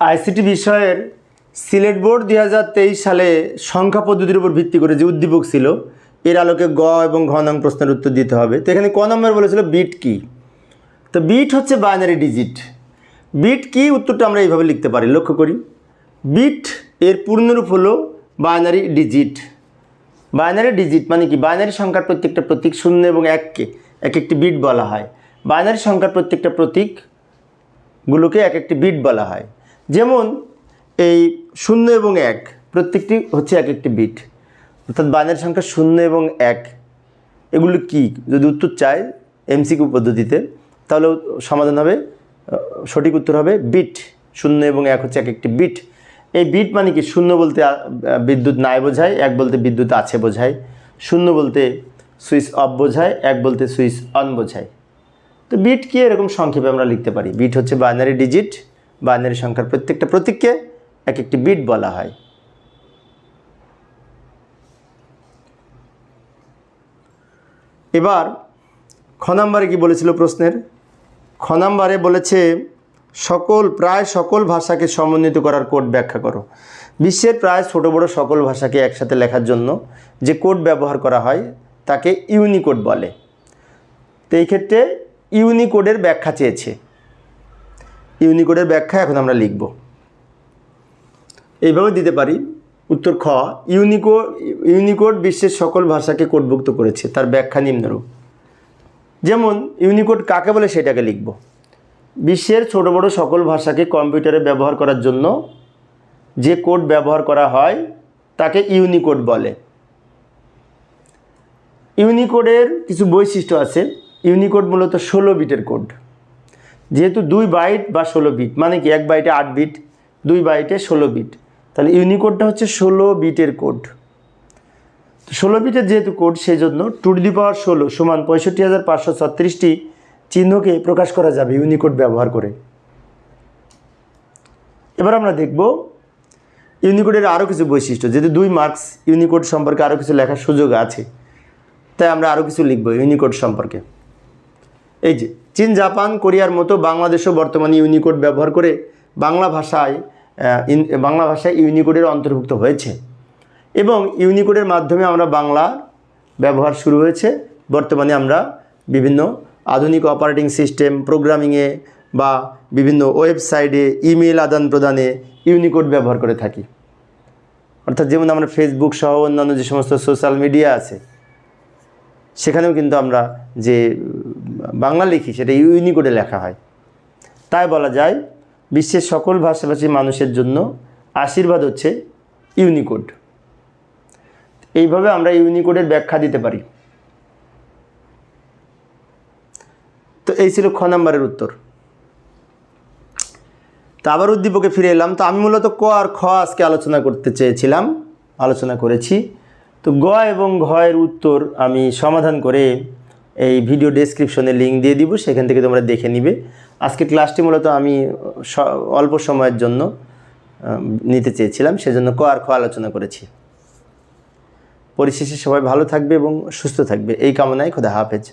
ICT বিষয়ের Sylhet board দুই হাজার তেইশ সালে সংখ্যা পদ্ধতির উপর ভিত্তি করে যে উদ্দীপক ছিল, এর আলোকে গ এবং ঘ নং প্রশ্নের উত্তর দিতে হবে। তো এখানে ক নম্বর বলেছিল বিট কি? তো বিট হচ্ছে বাইনারি ডিজিট বিট কি? উত্তরটা আমরা এইভাবে লিখতে পারি, লক্ষ্য করি। বিট এর পূর্ণরূপ হলো বাইনারি ডিজিট বাইনারি ডিজিট মানে কি? বাইনারি সংখ্যার প্রত্যেকটা প্রতীক শূন্য এবং এককে এক একটি বিট বলা হয়। বাইনারি সংখ্যার প্রত্যেকটা প্রতীকগুলোকে এক একটি বিট বলা হয়। যেমন এই শূন্য এবং এক, প্রত্যেকটি হচ্ছে এক একটি বিট। অর্থাৎ বাইনারি সংখ্যা শূন্য এবং এক, এগুলো কি? যদি উত্তর চায় এমসিকিউ পদ্ধতিতে, তাহলে সমাধান হবে সঠিক উত্তর হবে বিট। শূন্য এবং এক হচ্ছে এক একটি বিট। এই বিট মানে কি? শূন্য বলতে বিদ্যুৎ নাই বোঝায়, এক বলতে বিদ্যুৎ আছে বোঝায়। শূন্য বলতে সুইচ অফ বোঝায়, এক বলতে সুইচ অন বোঝায়। তো বিট কি? এরকম সংক্ষেপে আমরা লিখতে পারি। বিট হচ্ছে বাইনারি ডিজিট বাইনারি সংখ্যার প্রত্যেকটা প্রতীককে এক একটি বিট বলা হয়। এবার খ নাম্বারে কি বলেছিল প্রশ্নের? খ নাম্বারে বলেছে, সকল, প্রায় সকল ভাষাকে সমন্বিত করার কোড ব্যাখ্যা করো। বিশ্বের প্রায় ছোট বড় সকল ভাষাকে একসাথে লেখার জন্য যে কোড ব্যবহার করা হয়, তাকে ইউনিকোড বলে। তো এই ক্ষেত্রে ইউনিকোডের ব্যাখ্যা চেয়েছে। ইউনিকোডের ব্যাখ্যা এখন আমরা লিখব। এইভাবে দিতে পারি। উত্তর খ ইউনিকোড ইউনিকোড বিশ্বের সকল ভাষাকে কোডভুক্ত করেছে, তার ব্যাখ্যা নিম্নরূপ। যেমন, ইউনিকোড কাকে বলে সেটাকে লিখব। বিশ্বের ছোট বড় সকল ভাষাকে কম্পিউটারে ব্যবহার করার জন্য যে কোড ব্যবহার করা হয়, তাকে ইউনিকোড বলে। ইউনিকোডের কিছু বৈশিষ্ট্য আছে। ইউনিকোড মূলত ষোলো বিটের কোড। যেহেতু দুই বাইট বা ষোলো বিট মানে কি এক বাইটে আট বিট, দুই বাইটে ষোলো বিট। তাহলে ইউনিকোডটা হচ্ছে ষোলো বিটের কোড। ষোলো বিটের যেহেতু কোড সেই জন্য টু দি পাওয়ার ষোলো সমান পঁয়ষট্টি হাজার পাঁচশো ছত্রিশটি চিহ্নকে প্রকাশ করা যাবে ইউনিকোড ব্যবহার করে। এবার আমরা দেখব ইউনিকোডের আরও কিছু বৈশিষ্ট্য। যেহেতু দুই মার্কস ইউনিকোড সম্পর্কে আরও কিছু লেখার সুযোগ আছে, তাই আমরা আরও কিছু লিখব ইউনিকোড সম্পর্কে। এই যে চীন, জাপান, কোরিয়ার মতো বাংলাদেশও বর্তমানে ইউনিকোড ব্যবহার করে বাংলা ভাষায় বাংলা ভাষায় ইউনিকোডের অন্তর্ভুক্ত হয়েছে। এবং ইউনিকোডের মাধ্যমে আমরা বাংলা ব্যবহার শুরু হয়েছে। বর্তমানে আমরা বিভিন্ন আধুনিক অপারেটিং সিস্টেম প্রোগ্রামিংয়ে বা বিভিন্ন ওয়েবসাইটে ইমেল আদান প্রদানে ইউনিকোড ব্যবহার করে থাকি। অর্থাৎ যেমন আমরা ফেসবুক সহ অন্যান্য যে সমস্ত সোশ্যাল মিডিয়া আছে, সেখানেও কিন্তু আমরা যে বাংলা লিখি, সেটা ইউনিকোডে লেখা হয়। তাই বলা যায়, বিশ্বের সকল ভাষাভাষী মানুষের জন্য আশীর্বাদ হচ্ছে ইউনিকোড। এইভাবে আমরা ইউনিকোডের ব্যাখ্যা দিতে পারি। তো এই ছিল খ নাম্বারের উত্তর। তা আবার উদ্দীপকে ফিরে এলাম। তো আমি মূলত ক আর খ আজকে আলোচনা করতে চেয়েছিলাম, আলোচনা করেছি। তো গ এবং ঘ এর উত্তর আমি সমাধান করে এই ভিডিও ডেসক্রিপশনে লিঙ্ক দিয়ে দিব, সেখান থেকে তোমরা দেখে নিবে। আজকে ক্লাসটি মূলত আমি অল্প সময়ের জন্য নিতে চেয়েছিলাম, সেজন্য ক আর খ আলোচনা করেছি। পরিশেষে সবাই ভালো থাকবে এবং সুস্থ থাকবে। এই কামনায় খোদা হাফেজ।